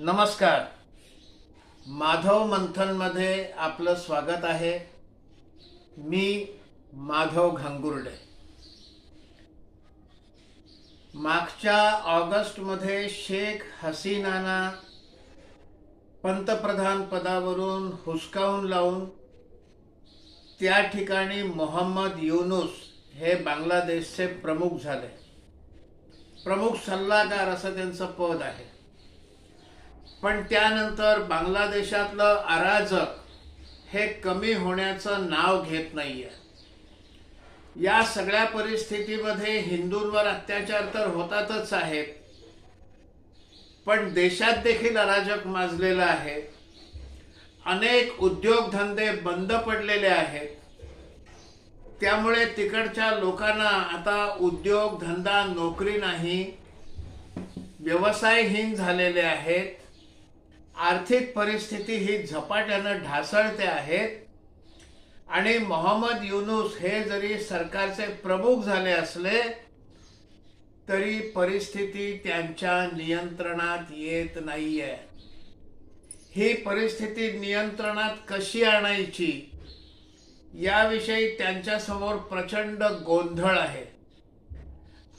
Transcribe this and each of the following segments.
नमस्कार. माधव मंथनमध्ये आपलं स्वागत आहे. मी माधव घांगुर्डे. मागच्या ऑगस्टमध्ये शेख हसीनाना पंतप्रधान पदावरून हुसकावून लावून त्या ठिकाणी मोहम्मद युनुस हे बांगलादेशचे प्रमुख झाले. प्रमुख सल्लागार असं त्यांचं पद आहे. पण त्यानंतर बांगलादेशातलं अराजक हे कमी होण्याचं नाव घेत नाहीये. या सगळ्या परिस्थितीमध्ये हिंदूंवर अत्याचार तर होतातच आहेत पण देशात देखील अराजक माजलेलं आहे. अनेक उद्योगधंदे बंद पडलेले आहेत. त्यामुळे तिकडच्या लोकांना आता उद्योग धंदा नोकरी नाही. व्यवसायहीन झालेले आहेत. आर्थिक परिस्थिती ही झपाट्यानं ढासळते आहेत आणि मोहम्मद युनुस हे जरी सरकारचे प्रमुख झाले असले तरी परिस्थिती त्यांच्या नियंत्रणात येत नाहीये. ही परिस्थिती नियंत्रणात कशी आणायची? याविषयी त्यांच्यासमोर प्रचंड गोंधळ आहे.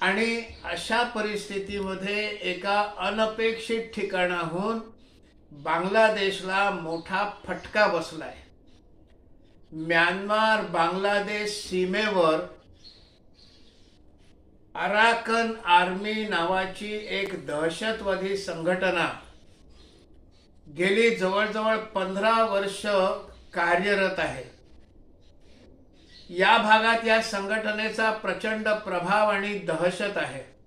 आणि अशा परिस्थितीमध्ये एका अनपेक्षित ठिकाणाहून बांगलादेशला मोठा फटका बसलाय. म्यानमार बांगलादेश सीमेवर अराकन आर्मी नावाची एक दहशतवादी संघटना गेली जवळजवळ पंधरा वर्ष कार्यरत आहे. या भागात या संघटनेचा प्रचंड प्रभाव आणि दहशत आहे.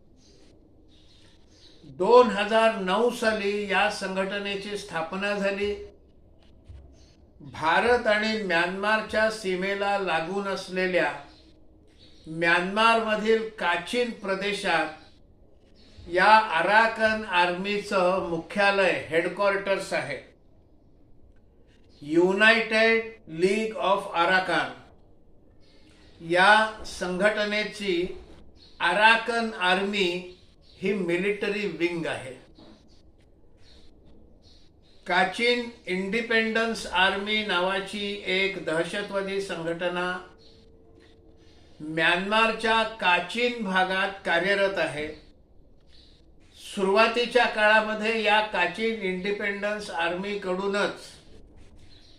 दोन हजार नऊ साली या संघटनेची स्थापना झाली. भारत आणि म्यानमारच्या सीमेला लागून असलेल्या म्यानमारमधील काचीन प्रदेशात या अराकन आर्मीचं मुख्यालय हेडक्वार्टर्स आहे. युनायटेड लीग ऑफ अराकान या संघटनेची अराकन आर्मी ही मिलिटरी विंग आहे. काचीन इंडिपेंडन्स आर्मी नावाची एक दहशतवादी संघटना म्यानमारच्या काचीन भागात कार्यरत आहे. सुरुवातीच्या काळामध्ये या काचीन इंडिपेंडन्स आर्मीकडूनच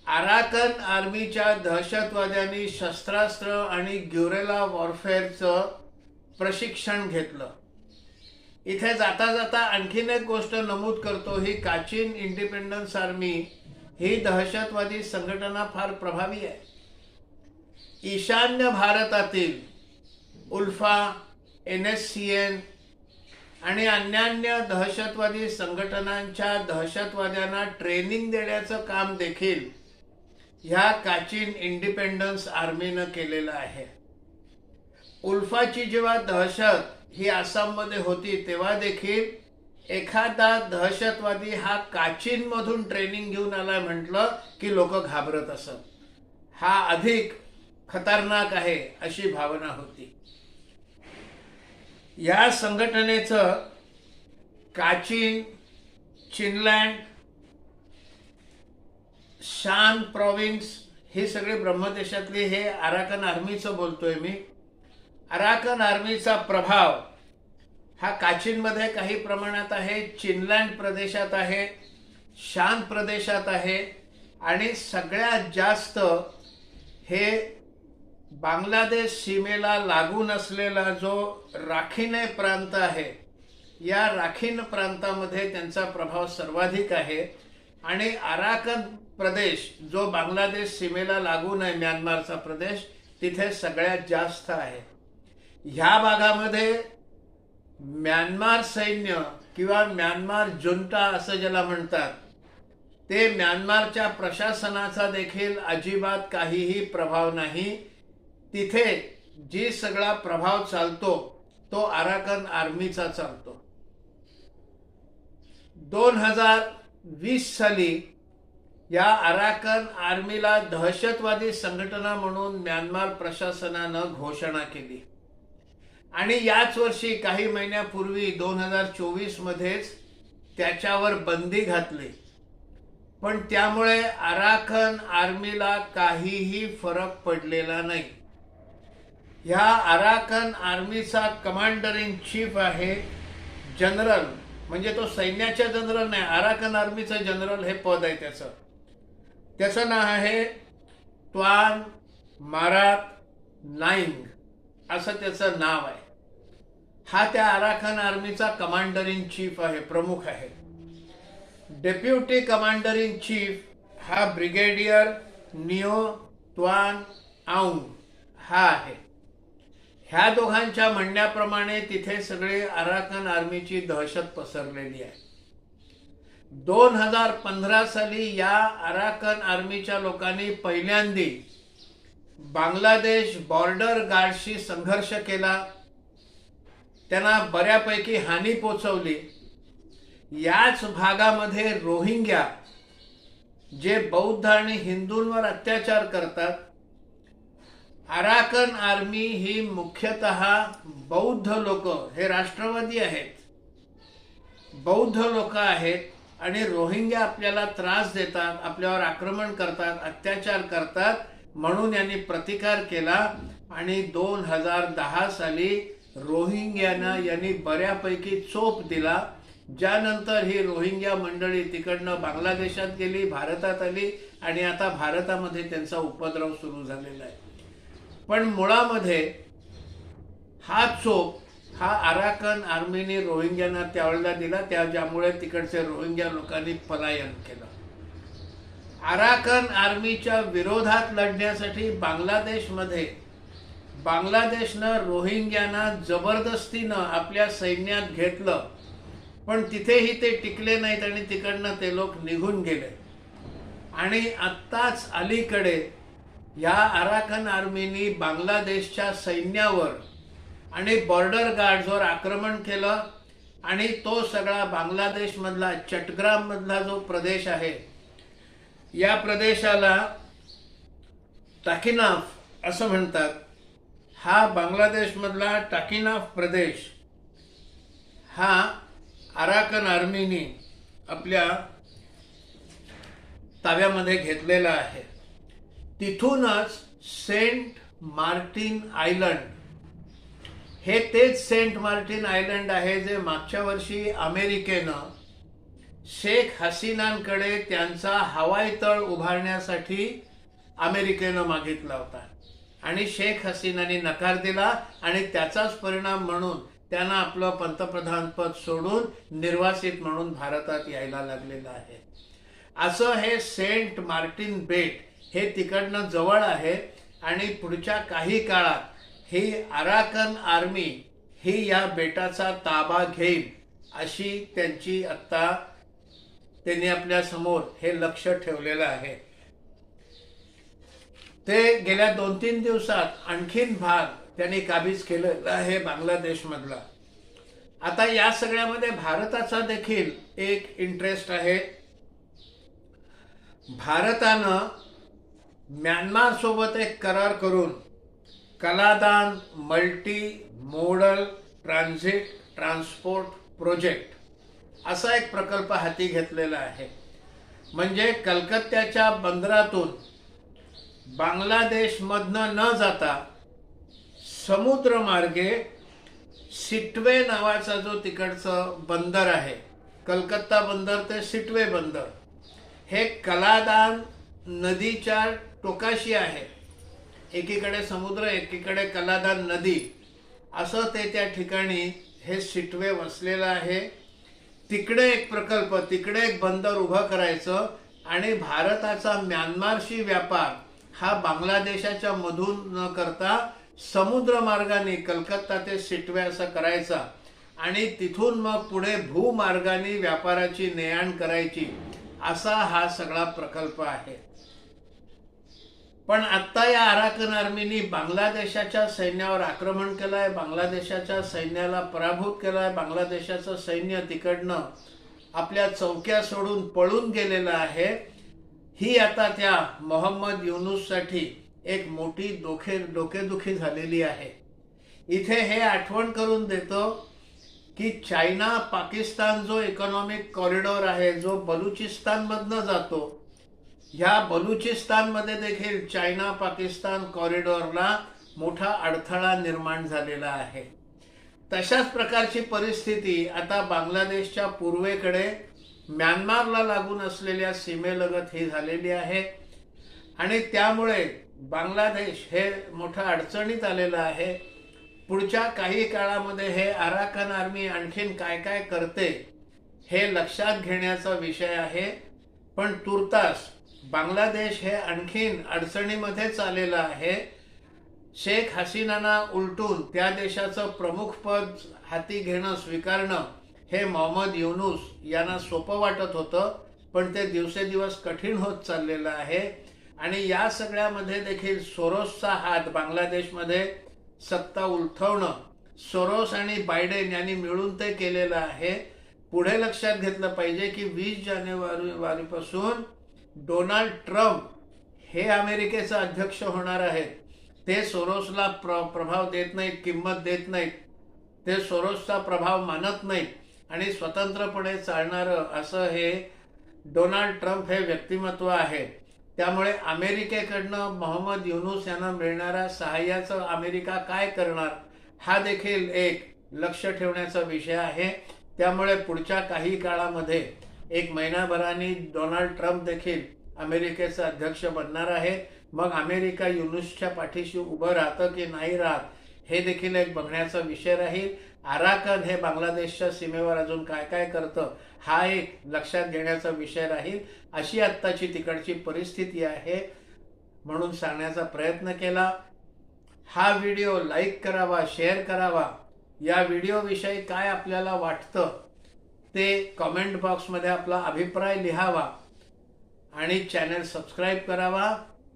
आराकन आर्मीच्या दहशतवाद्यांनी शस्त्रास्त्र आणि ग्युरेला वॉरफेअरचं प्रशिक्षण घेतलं. इथे जाता जाता आणखीन एक गोष्ट नमूद करतो ही काचीन इंडिपेंडन्स आर्मी ही दहशतवादी संघटना फार प्रभावी आहे. ईशान्य भारतातील ULFA N S C N आणि अन्यान्य दहशतवादी संघटनांच्या दहशतवाद्यांना ट्रेनिंग देण्याचं काम देखील ह्या काचीन इंडिपेंडन्स आर्मीनं केलेलं आहे. उल्फाची जेव्हा दहशत ही आसाममध्ये होती तेव्हा देखील एखादा दहशतवादी हा काचीन मधून ट्रेनिंग घेऊन आलाय म्हटलं की लोक घाबरत असत. हा अधिक खतरनाक आहे अशी भावना होती. या संघटनेचं काचीन चिनलँड शान प्रॉव्हिन्स हे सगळी ब्रह्मदेशातली हे आराकन आर्मीचं बोलतोय मी. अराकन आर्मीचा प्रभाव. हा काचीनमध्ये काही प्रमाणात आहे चिनलँड प्रदेशात आहे शान प्रदेशात आहे आणि सगळ्यात जास्त हे बांगलादेश सीमेला लागून असलेला जो राखीने प्रांत आहे या राखीन प्रांतामध्ये त्यांचा प्रभाव सर्वाधिक आहे आणि अराकन प्रदेश जो बांगलादेश सीमेला लागून आहे म्यानमारचा प्रदेश तिथे सगळ्यात जास्त आहे. ह्या भागामध्ये म्यानमार सैन्य किंवा म्यानमार जुंटा असं ज्याला म्हणतात ते म्यानमारच्या प्रशासनाचा देखील अजिबात काहीही प्रभाव नाही. तिथे जी सगळा प्रभाव चालतो तो आराकन आर्मीचा चालतो. दोन हजार वीस साली या आराकन आर्मीला दहशतवादी संघटना म्हणून म्यानमार प्रशासनानं घोषणा केली. आणि याच वर्षी काही महिन्यापूर्वी दोन हजार चोवीस मध्येच त्याच्यावर बंदी घातली. पण त्यामुळे आराखन आर्मीला काहीही फरक पडलेला नाही. ह्या आराखन आर्मीचा कमांडर इन चीफ आहे जनरल म्हणजे तो सैन्याच्या जनरल नाही आराखन आर्मीचं जनरल हे पद आहे त्याचं. त्याचं नाव आहे त्वान मारात नाईंग असं त्याचं नाव आहे. हा त्या आराखन आर्मीचा कमांडर इन चीफ आहे प्रमुख आहे. डेप्युटी कमांडर इन चीफ हा ब्रिगेडियर नियो त्वान आऊंग हा आहे. ह्या दोघांच्या म्हणण्याप्रमाणे तिथे सगळे अराकन आर्मीची दहशत पसरलेली आहे. दोन हजार पंधरा साली या अराकन आर्मीच्या लोकांनी पहिल्यांदी बांगलादेश बॉर्डर गार्डशी संघर्ष केला. त्यांना बऱ्यापैकी हानी पोचवली. याच भागामध्ये रोहिंग्या जे बौद्ध आणि हिंदूंवर अत्याचार करतात अराकन आर्मी ही मुख्यतः बौद्ध लोक हे राष्ट्रवादी आहेत. बौद्ध लोक आहेत आणि रोहिंग्या आपल्याला त्रास देतात आपल्यावर आक्रमण करतात अत्याचार करतात म्हणून यांनी प्रतिकार केला आणि दोन हजार दहा साली रोहिंग्यांना यांनी बऱ्यापैकी चोप दिला. ज्यानंतर ही रोहिंग्या मंडळी तिकडनं बांगलादेशात गेली भारतात आली आणि आता भारतामध्ये त्यांचा उपद्रव सुरू झालेला आहे. पण मुळामध्ये हा चोप हा आराकन आर्मीने रोहिंग्यांना त्यावेळेला दिला त्या ज्यामुळे तिकडचे रोहिंग्या लोकांनी पलायन केलं. आराकन आर्मीच्या विरोधात लढण्यासाठी बांगलादेशमध्ये बांगलादेशनं रोहिंग्यांना जबरदस्तीनं आपल्या सैन्यात घेतलं. पण तिथेही ते टिकले नाहीत आणि तिकडनं ते लोक निघून गेले. आणि आत्ताच अलीकडे ह्या आराखन आर्मीनी बांगलादेशच्या सैन्यावर आणि बॉर्डर गार्ड्सवर आक्रमण केलं आणि तो सगळा बांगलादेशमधला चटग्राममधला जो प्रदेश आहे या प्रदेशाला टाकिनाफ असं म्हणतात. हा बांगलादेशमधला टाकिनाफ प्रदेश हा आराकन आर्मीनी आपल्या ताब्यामध्ये घेतलेला आहे. तिथूनच सेंट मार्टिन आयलंड हे तेच सेंट मार्टिन आयलंड आहे जे मागच्या वर्षी अमेरिकेनं शेख हसीनांकडे त्यांचा हवाई तळ उभारण्यासाठी अमेरिकेनं मागितला होता. आणि शेख हसीनाने नकार दिला आणि त्याचाच परिणाम म्हणून त्यांना आपलं पंतप्रधान पद सोडून निर्वासित म्हणून भारतात यायला लागलेलं आहे. असं हे सेंट मार्टिन बेट हे तिकडनं जवळ आहे आणि पुढच्या काही काळात ही अराकन आर्मी ही या बेटाचा ताबा घेईल अशी त्यांची आत्ता त्यांनी आपल्यासमोर हे लक्ष ठेवलेलं आहे. ते गेल्या दोन तीन दिवसात आणखीन भाग त्यांनी काबीज केलेला आहे बांगलादेशमधला. आता या सगळ्यामध्ये भारताचा देखील एक इंटरेस्ट आहे. भारतानं म्यानमार सोबत एक करार करून Kaladan multi modal transit transport project असा एक प्रकल्प हाती घेतलेला आहे. म्हणजे कलकत्त्याच्या बंदरातून बांगलादेशमधनं न जाता समुद्रमार्गे सिटवे नावाचा जो तिकडचं बंदर आहे कलकत्ता बंदर ते सिटवे बंदर हे कलादान नदीच्या टोकाशी आहे. एकीकडे समुद्र एकीकडे कलादान नदी. असं ते त्या ठिकाणी हे सिटवे वसलेलं आहे. तिकडे एक प्रकल्प तिकडे एक बंदर उभं करायचं आणि भारताचा म्यानमारशी व्यापार हा बांगलादेशाच्या मधून न करता समुद्र मार्गाने कलकत्ता ते सिटवे असा करायचा. आणि तिथून मग पुढे भूमार्गाने व्यापाराची नेआण करायची. असा हा सगळा प्रकल्प आहे. पण आत्ता या अराकन आर्मीनी बांगलादेशाच्या सैन्यावर आक्रमण केलं आहे बांगलादेशाच्या सैन्याला पराभूत केलं आहे बांगलादेशाचं सैन्य तिकडनं आपल्या चौक्या सोडून पळून गेलेलं आहे. ही आता त्या मोहम्मद युनुससाठी एक मोठी डोके डोकेदुखी झालेली आहे. इथे हे आठवण करून देतो की चायना पाकिस्तान जो इकॉनॉमिक कॉरिडॉर आहे जो बलुचिस्तानमधनं जातो ह्या बलुचिस्तानमध्ये देखील चायना पाकिस्तान कॉरिडॉरला मोठा अडथळा निर्माण झालेला आहे. तशाच प्रकारची परिस्थिती आता बांगलादेशच्या पूर्वेकडे म्यानमारला लागून असलेल्या सीमेलगत ही झालेली आहे. आणि त्यामुळे बांगलादेश हे मोठ्या अडचणीत आलेलं आहे. पुढच्या काही काळामध्ये हे आराखन आर्मी आणखीन काय काय करते हे लक्षात घेण्याचा विषय आहे. पण तुर्तास बांगलादेश हे आणखीन अडचणीमध्येच आलेलं आहे. शेख हसीनाना उलटून त्या देशाचं प्रमुख पद हाती घेणं स्वीकारणं हे मोहम्मद युनुस यांना सोपं वाटत होतं पण ते दिवसेदिवस कठीण होत चाललेलं आहे. आणि या सगळ्यामध्ये देखील सोरोसचा हात बांगलादेशमध्ये सत्ता उलथवणं सोरोस आणि बायडेन यांनी मिळून ते केलेलं आहे. पुढे लक्षात घेतलं पाहिजे की वीस जानेवारीपासून डोनाल्ड ट्रम्प हे अमेरिकेचा अध्यक्ष होणार आहेत. ते सोरोसला प्र प्रभाव देत नाहीत किंमत देत नाहीत. ते सोरोसचा प्रभाव मानत नाहीत. आणि स्वतंत्रपणे चालणारं असं हे डोनाल्ड ट्रम्प हे व्यक्तिमत्व आहे. त्यामुळे अमेरिकेकडनं मोहम्मद युनुस यांना मिळणाऱ्या सहाय्याचं अमेरिका काय करणार हा देखील एक लक्ष ठेवण्याचा विषय आहे. त्यामुळे पुढच्या काही काळामध्ये एक महिनाभराने डोनाल्ड ट्रम्प देखील अमेरिकेचा अध्यक्ष बनणार आहे. मग अमेरिका युनुसच्या पाठीशी उभं राहतं की नाही राहत हे देखील एक बघण्याचा विषय राहील. आराकन हे बांगलादेशच्या सीमेवर अजून काय काय करतं हा एक लक्षात घेण्याचा विषय राहील. अशी आत्ताची तिकडची परिस्थिती आहे म्हणून सांगण्याचा प्रयत्न केला. हा व्हिडिओ लाईक करावा शेअर करावा. या व्हिडिओविषयी काय आपल्याला वाटतं ते कमेंट बॉक्समध्ये आपला अभिप्राय लिहावा आणि चॅनल सबस्क्राईब करावा.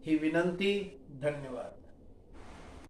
ही विनंती धन्यवाद.